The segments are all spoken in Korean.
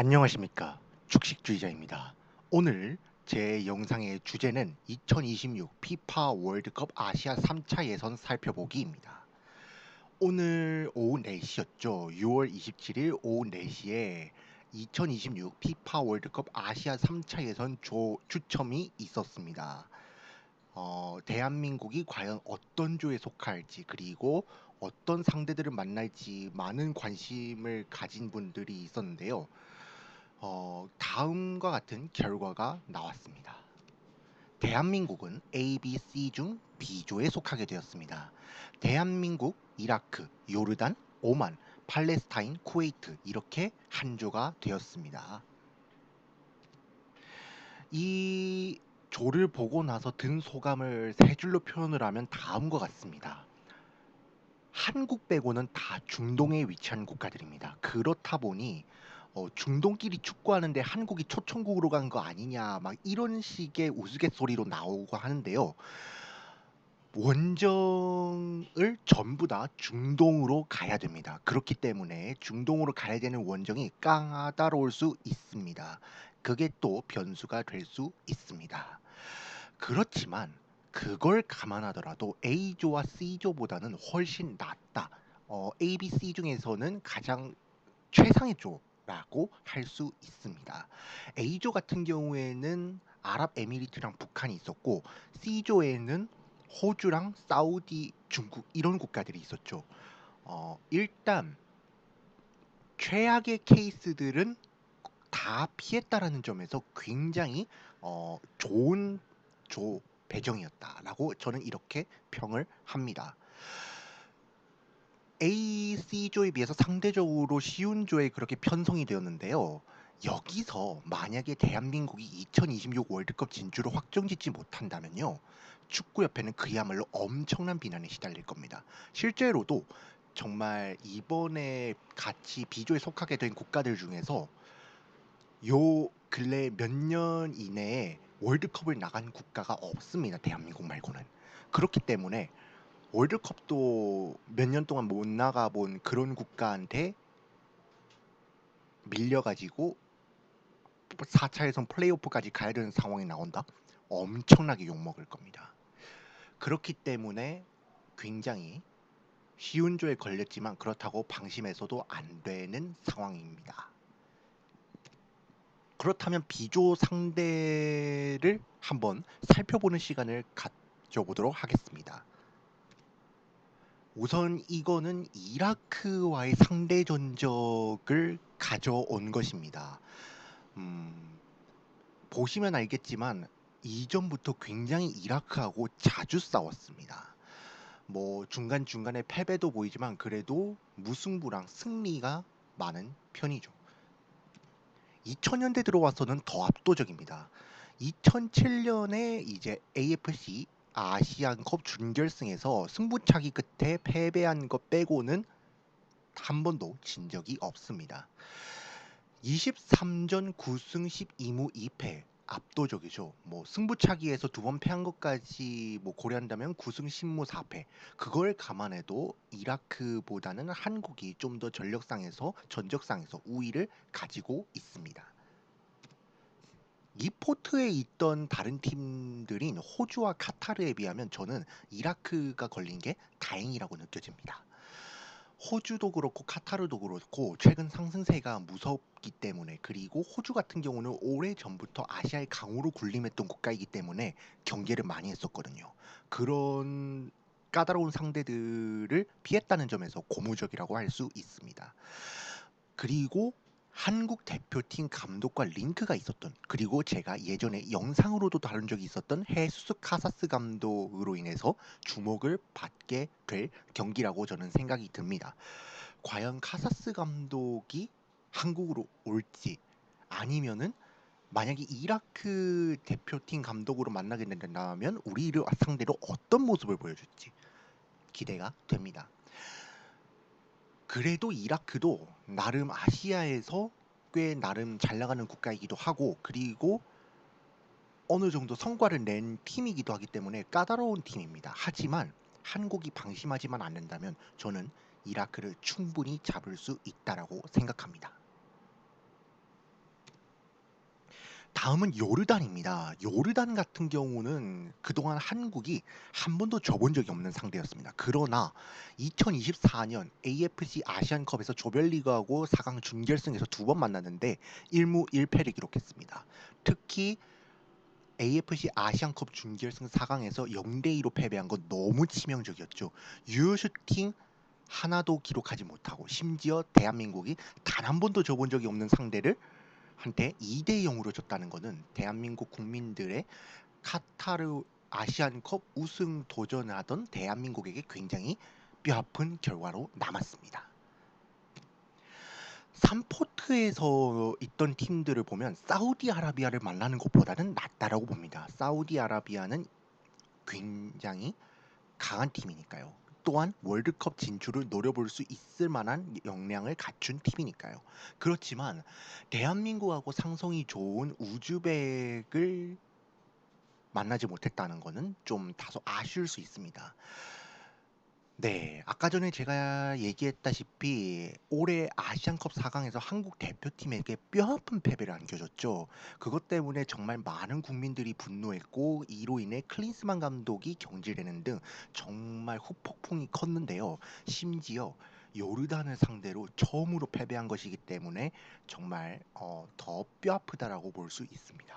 안녕하십니까 축식주의자입니다. 오늘 제 영상의 주제는 2026 피파 월드컵 아시아 3차 예선 살펴보기입니다. 오늘 오후 4시였죠. 6월 27일 오후 4시에 2026 피파 월드컵 아시아 3차 예선 조 추첨이 있었습니다. 어, 대한민국이 과연 어떤 조에 속할지 그리고 어떤 상대들을 만날지 많은 관심을 가진 분들이 있었는데요. 어, 다음과 같은 결과가 나왔습니다. 대한민국은 A, B, C 중 B조에 속하게 되었습니다. 대한민국, 이라크, 요르단, 오만, 팔레스타인, 쿠웨이트 이렇게 한 조가 되었습니다. 이 조를 보고 나서 든 소감을 세 줄로 표현을 하면 다음과 같습니다. 한국 빼고는 다 중동에 위치한 국가들입니다. 그렇다 보니 어, 중동끼리 축구하는데 한국이 초청국으로 간 거 아니냐 막 이런 식의 우스갯소리로 나오고 하는데요. 원정을 전부 다 중동으로 가야 됩니다. 그렇기 때문에 중동으로 가야 되는 원정이 까다로울 수 있습니다. 그게 또 변수가 될 수 있습니다. 그렇지만 그걸 감안하더라도 A조와 C조보다는 훨씬 낫다. 어, A, B, C 중에서는 가장 최상의 조 라고 할 수 있습니다. A조 같은 경우에는 아랍에미리트랑 북한이 있었고 C조에는 호주랑 사우디, 중국 이런 국가들이 있었죠. 어, 일단 최악의 케이스들은 다 피했다라는 점에서 굉장히 어, 좋은 조 배정이었다라고 저는 이렇게 평을 합니다. A, C조에 비해서 상대적으로 쉬운 조에 그렇게 편성이 되었는데요. 여기서 만약에 대한민국이 2026 월드컵 진출을 확정짓지 못한다면요. 축구협회는 그야말로 엄청난 비난에 시달릴 겁니다. 실제로도 정말 이번에 같이 B조에 속하게 된 국가들 중에서 요 근래 몇 년 이내에 월드컵을 나간 국가가 없습니다. 대한민국 말고는. 그렇기 때문에 월드컵도 몇 년 동안 못 나가본 그런 국가한테 밀려가지고 4차 예선 플레이오프까지 가야 되는 상황이 나온다? 엄청나게 욕먹을 겁니다. 그렇기 때문에 굉장히 쉬운 조에 걸렸지만 그렇다고 방심해서도 안 되는 상황입니다. 그렇다면 비조 상대를 한번 살펴보는 시간을 가져보도록 하겠습니다. 우선 이거는 이라크와의 상대 전적을 가져온 것입니다. 음, 보시면 알겠지만 이전부터 굉장히 이라크하고 자주 싸웠습니다. 뭐 중간중간에 패배도 보이지만 그래도 무승부랑 승리가 많은 편이죠. 2000년대 들어와서는 더 압도적입니다. 2007년에 이제 AFC 아시안컵 준결승에서 승부차기 끝에 패배한 것 빼고는 한 번도 진 적이 없습니다. 23전 9승 12무 2패 압도적이죠. 뭐 승부차기에서 두 번 패한 것까지 뭐 고려한다면 9승 10무 4패. 그걸 감안해도 이라크보다는 한국이 좀 더 전력상에서 전적상에서 우위를 가지고 있습니다. 이 포트에 있던 다른 팀들인 호주와 카타르에 비하면 저는 이라크가 걸린 게 다행이라고 느껴집니다. 호주도 그렇고 카타르도 그렇고 최근 상승세가 무섭기 때문에 그리고 호주 같은 경우는 오래 전부터 아시아의 강으로 군림했던 국가이기 때문에 경계를 많이 했었거든요. 그런 까다로운 상대들을 피했다는 점에서 고무적이라고 할 수 있습니다. 그리고 한국 대표팀 감독과 링크가 있었던 그리고 제가 예전에 영상으로도 다룬 적이 있었던 헤수스 카사스 감독으로 인해서 주목을 받게 될 경기라고 저는 생각이 듭니다. 과연 카사스 감독이 한국으로 올지 아니면은 만약에 이라크 대표팀 감독으로 만나게 된다면 우리를 상대로 어떤 모습을 보여줄지 기대가 됩니다. 그래도 이라크도 나름 아시아에서 꽤 나름 잘 나가는 국가이기도 하고 그리고 어느 정도 성과를 낸 팀이기도 하기 때문에 까다로운 팀입니다. 하지만 한국이 방심하지만 않는다면 저는 이라크를 충분히 잡을 수 있다라고 생각합니다. 다음은 요르단입니다. 요르단 같은 경우는 그동안 한국이 한 번도 져본 적이 없는 상대였습니다. 그러나 2024년 AFC 아시안컵에서 조별리그하고 4강 준결승에서 두 번 만났는데 1무 1패를 기록했습니다. 특히 AFC 아시안컵 준결승 4강에서 0대2로 패배한 건 너무 치명적이었죠. 유효슈팅 하나도 기록하지 못하고 심지어 대한민국이 단 한 번도 져본 적이 없는 상대를 한테 2대 0으로 졌다는 것은 대한민국 국민들의 카타르 아시안컵 우승 도전하던 대한민국에게 굉장히 뼈아픈 결과로 남았습니다. 3포트에서 있던 팀들을 보면 사우디아라비아를 만나는 것보다는 낫다라고 봅니다. 사우디아라비아는 굉장히 강한 팀이니까요. 또한 월드컵 진출을 노려볼 수 있을 만한 역량을 갖춘 팀이니까요. 그렇지만 대한민국하고 상성이 좋은 우즈벡을 만나지 못했다는 것은 좀 다소 아쉬울 수 있습니다. 네, 아까 전에 제가 얘기했다시피 올해 아시안컵 4 강에서 한국 대표팀에게 뼈아픈 패배를 안겨줬죠. 그것 때문에 정말 많은 국민들이 분노했고 이로 인해 클린스만 감독이 경질되는 등 정말 후폭풍이 컸는데요. 심지어 요르단을 상대로 처음으로 패배한 것이기 때문에 정말 어, 더 뼈아프다라고 볼 수 있습니다.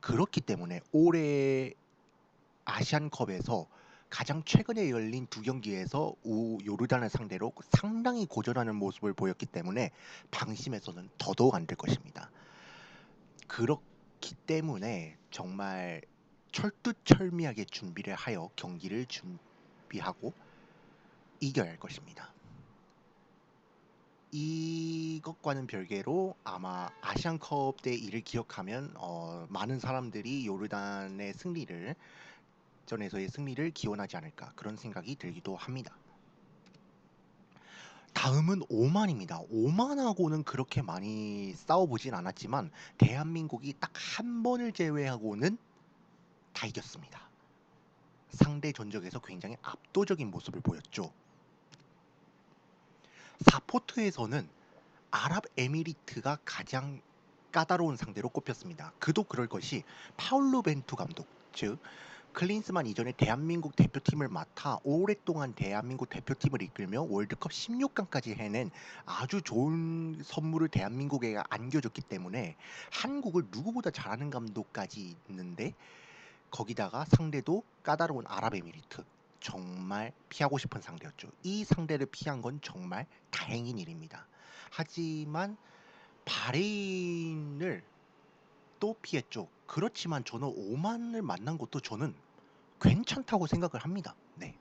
그렇기 때문에 올해 아시안컵에서 가장 최근에 열린 두 경기에서 우 요르단을 상대로 상당히 고전하는 모습을 보였기 때문에 방심해서는 더더욱 안 될 것입니다. 그렇기 때문에 정말 철두철미하게 준비를 하여 경기를 준비하고 이겨야 할 것입니다. 이것과는 별개로 아마 아시안컵 때 이를 기억하면 어, 많은 사람들이 요르단의 승리를 전에서의 승리를 기원하지 않을까 그런 생각이 들기도 합니다. 다음은 오만입니다. 오만하고는 그렇게 많이 싸워보진 않았지만 대한민국이 딱 한 번을 제외하고는 다 이겼습니다. 상대 전적에서 굉장히 압도적인 모습을 보였죠. 사포트에서는 아랍에미리트가 가장 까다로운 상대로 꼽혔습니다. 그도 그럴 것이 파울루 벤투 감독, 즉 클린스만 이전에 대한민국 대표팀을 맡아 오랫동안 대한민국 대표팀을 이끌며 월드컵 16강까지 해낸 아주 좋은 선물을 대한민국에 안겨줬기 때문에 한국을 누구보다 잘하는 감독까지 있는데 거기다가 상대도 까다로운 아랍에미리트 정말 피하고 싶은 상대였죠. 이 상대를 피한 건 정말 다행인 일입니다. 하지만 바레인을 또 피했죠. 그렇지만 저는 오만을 만난 것도 저는 괜찮다고 생각을 합니다. 네.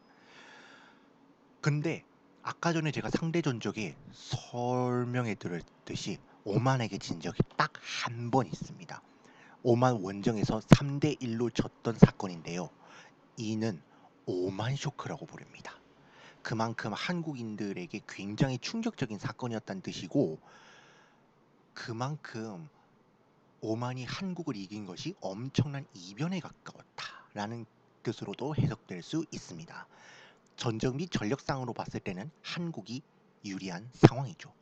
근데 아까 전에 제가 상대 전적에 설명해 드렸듯이 오만에게 진 적이 딱 한 번 있습니다. 오만 원정에서 3대 1로 졌던 사건인데요. 이는 오만 쇼크라고 부릅니다. 그만큼 한국인들에게 굉장히 충격적인 사건이었다는 뜻이고 그만큼 오만이 한국을 이긴 것이 엄청난 이변에 가까웠다라는 뜻으로도 해석될 수 있습니다. 전적 및 전력상으로 봤을 때는 한국이 유리한 상황이죠.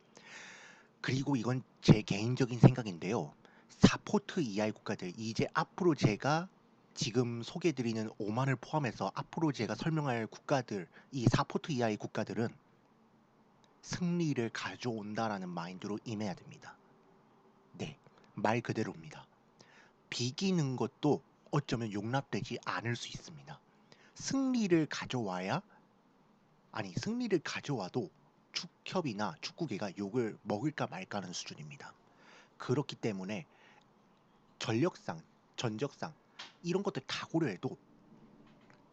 그리고 이건 제 개인적인 생각인데요. 사포트 이하의 국가들 이제 앞으로 제가 지금 소개드리는 오만을 포함해서 앞으로 제가 설명할 국가들 이 사포트 이하의 국가들은 승리를 가져온다라는 마인드로 임해야 됩니다. 네, 말 그대로입니다. 비기는 것도 어쩌면 용납되지 않을 수 있습니다. 승리를 가져와야 아니 승리를 가져와도 축협이나 축구계가 욕을 먹을까 말까 하는 수준입니다. 그렇기 때문에 전력상, 전적상 이런 것들 다 고려해도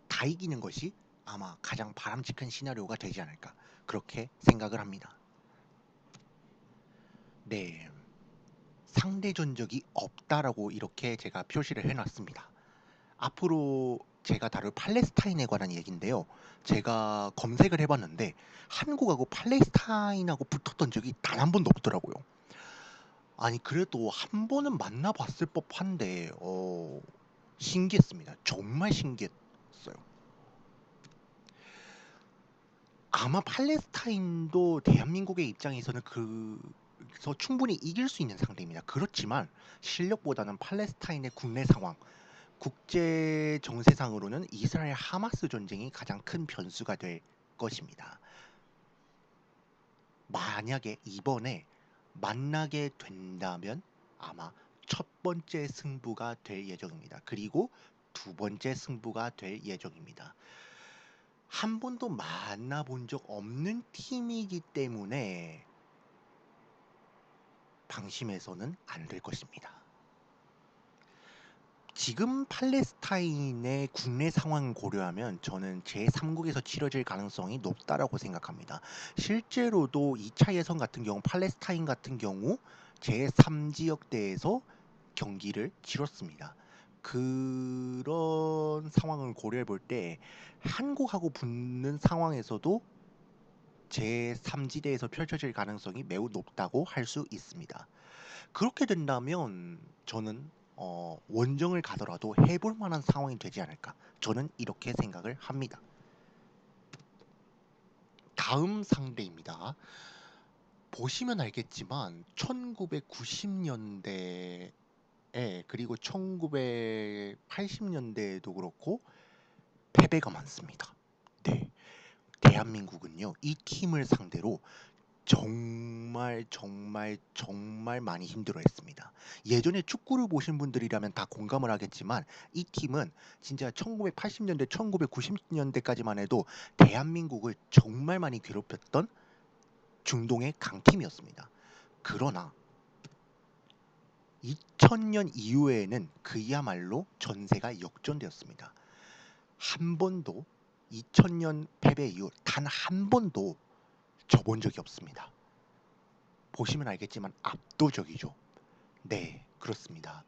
다 이기는 것이 아마 가장 바람직한 시나리오가 되지 않을까 그렇게 생각을 합니다. 네. 상대 전적이 없다라고 이렇게 제가 표시를 해놨습니다. 앞으로 제가 다룰 팔레스타인에 관한 얘기인데요. 제가 검색을 해봤는데 한국하고 팔레스타인하고 붙었던 적이 단 한 번도 없더라고요. 아니 그래도 한 번은 만나봤을 법한데 어, 신기했습니다. 정말 신기했어요. 아마 팔레스타인도 대한민국의 입장에서는 그 그래서 충분히 이길 수 있는 상대입니다. 그렇지만 실력보다는 팔레스타인의 국내 상황, 국제 정세상으로는 이스라엘 하마스 전쟁이 가장 큰 변수가 될 것입니다. 만약에 이번에 만나게 된다면 아마 첫 번째 승부가 될 예정입니다. 그리고 두 번째 승부가 될 예정입니다. 한 번도 만나본 적 없는 팀이기 때문에 방심해서는 안 될 것입니다. 지금 팔레스타인의 국내 상황을 고려하면 저는 제3국에서 치러질 가능성이 높다라고 생각합니다. 실제로도 2차 예선 같은 경우 팔레스타인 같은 경우 제3지역대에서 경기를 치렀습니다. 그런 상황을 고려해 볼 때 한국하고 붙는 상황에서도 제3지대에서 펼쳐질 가능성이 매우 높다고 할 수 있습니다. 그렇게 된다면 저는 어, 원정을 가더라도 해볼 만한 상황이 되지 않을까. 저는 이렇게 생각을 합니다. 다음 상대입니다. 보시면 알겠지만 1990년대에 그리고 1980년대에도 그렇고 패배가 많습니다. 네. 대한민국은요. 이 팀을 상대로 정말 정말 정말 많이 힘들어했습니다. 예전에 축구를 보신 분들이라면 다 공감을 하겠지만 이 팀은 진짜 1980년대, 1990년대까지만 해도 대한민국을 정말 많이 괴롭혔던 중동의 강팀이었습니다. 그러나 2000년 이후에는 그야말로 전세가 역전되었습니다. 한 번도 2000년 패배 이후 단 한 번도 져본 적이 없습니다. 보시면 알겠지만 압도적이죠. 네, 그렇습니다.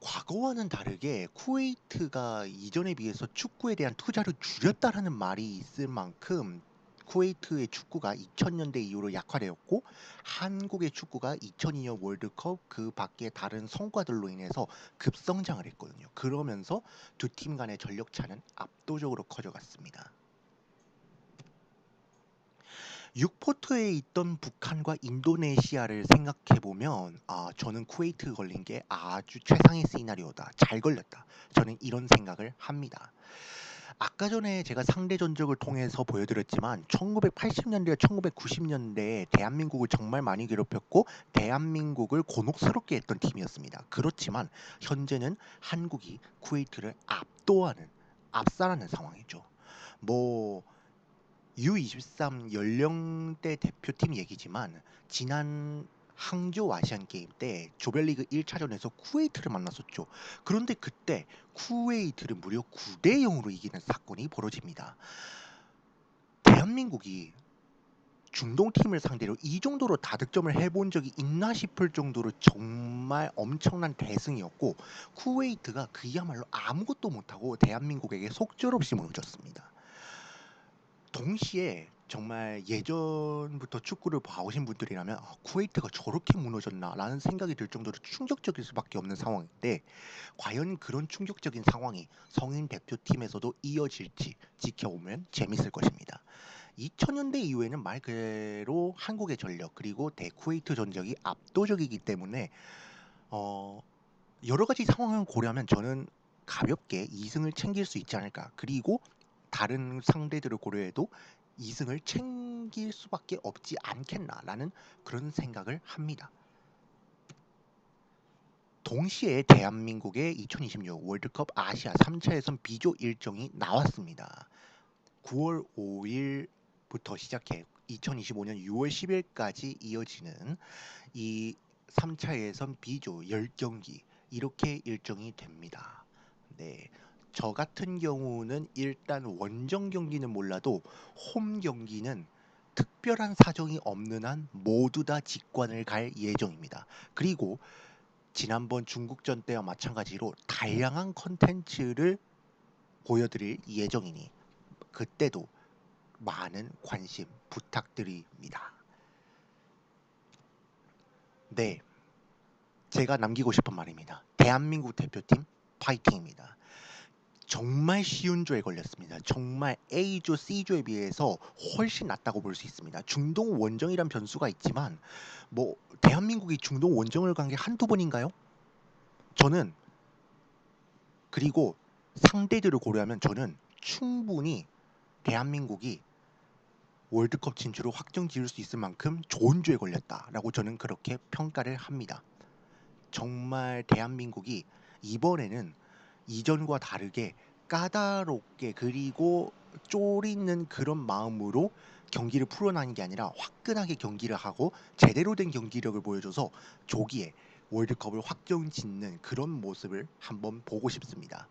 과거와는 다르게 쿠웨이트가 이전에 비해서 축구에 대한 투자를 줄였다라는 말이 있을 만큼 쿠웨이트의 축구가 2000년대 이후로 약화되었고 한국의 축구가 2002년 월드컵 그 밖에 다른 성과들로 인해서 급성장을 했거든요. 그러면서 두 팀 간의 전력 차는 압도적으로 커져갔습니다. 6포트에 있던 북한과 인도네시아를 생각해 보면 아 저는 쿠웨이트 걸린 게 아주 최상의 시나리오다. 잘 걸렸다. 저는 이런 생각을 합니다. 아까 전에 제가 상대 전적을 통해서 보여드렸지만 1980년대, 1990년대에 대한민국을 정말 많이 괴롭혔고 대한민국을 곤혹스럽게 했던 팀이었습니다. 그렇지만 현재는 한국이 쿠웨이트를 압도하는 압살하는 상황이죠. 뭐 U23 연령대 대표팀 얘기지만 지난 항저 아시안 게임 때 조별리그 1차전에서 쿠웨이트를 만났었죠. 그런데 그때 쿠웨이트를 무려 9대 0으로 이기는 사건이 벌어집니다. 대한민국이 중동 팀을 상대로 이 정도로 다득점을 해본 적이 있나 싶을 정도로 정말 엄청난 대승이었고 쿠웨이트가 그야말로 아무것도 못하고 대한민국에게 속절없이 무너졌습니다. 동시에 정말 예전부터 축구를 봐오신 분들이라면 아, 쿠웨이트가 저렇게 무너졌나라는 생각이 들 정도로 충격적일 수밖에 없는 상황인데 과연 그런 충격적인 상황이 성인 대표팀에서도 이어질지 지켜보면 재밌을 것입니다. 2000년대 이후에는 말 그대로 한국의 전력 그리고 대쿠웨이트 전적이 압도적이기 때문에 어 여러 가지 상황을 고려하면 저는 가볍게 2승을 챙길 수 있지 않을까. 그리고 다른 상대들을 고려해도 2승을 챙길 수밖에 없지 않겠나라는 그런 생각을 합니다. 동시에 대한민국의 2026 월드컵 아시아 3차 예선 B조 일정이 나왔습니다. 9월 5일부터 시작해 2025년 6월 10일까지 이어지는 이 3차 예선 B조 10경기 이렇게 일정이 됩니다. 네. 저 같은 경우는 일단 원정 경기는 몰라도 홈 경기는 특별한 사정이 없는 한 모두 다 직관을 갈 예정입니다. 그리고 지난번 중국전 때와 마찬가지로 다양한 컨텐츠를 보여드릴 예정이니 그때도 많은 관심 부탁드립니다. 네. 제가 남기고 싶은 말입니다. 대한민국 대표팀 파이팅입니다. 정말 쉬운 조에 걸렸습니다. 정말 A조, C조에 비해서 훨씬 낫다고 볼 수 있습니다. 중동 원정이란 변수가 있지만 뭐 대한민국이 중동 원정을 간 게 한두 번인가요? 저는 그리고 상대들을 고려하면 저는 충분히 대한민국이 월드컵 진출을 확정 지을 수 있을 만큼 좋은 조에 걸렸다라고 저는 그렇게 평가를 합니다. 정말 대한민국이 이번에는 이전과 다르게 까다롭게 그리고 쫄있는 그런 마음으로 경기를 풀어나는 게 아니라 화끈하게 경기를 하고 제대로 된 경기력을 보여줘서 조기에 월드컵을 확정 짓는 그런 모습을 한번 보고 싶습니다.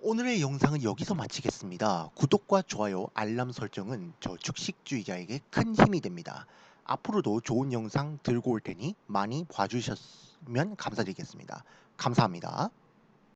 오늘의 영상은 여기서 마치겠습니다. 구독과 좋아요, 알람 설정은 저 축식주의자에게 큰 힘이 됩니다. 앞으로도 좋은 영상 들고 올 테니 많이 봐주셨으면 감사드리겠습니다. 감사합니다.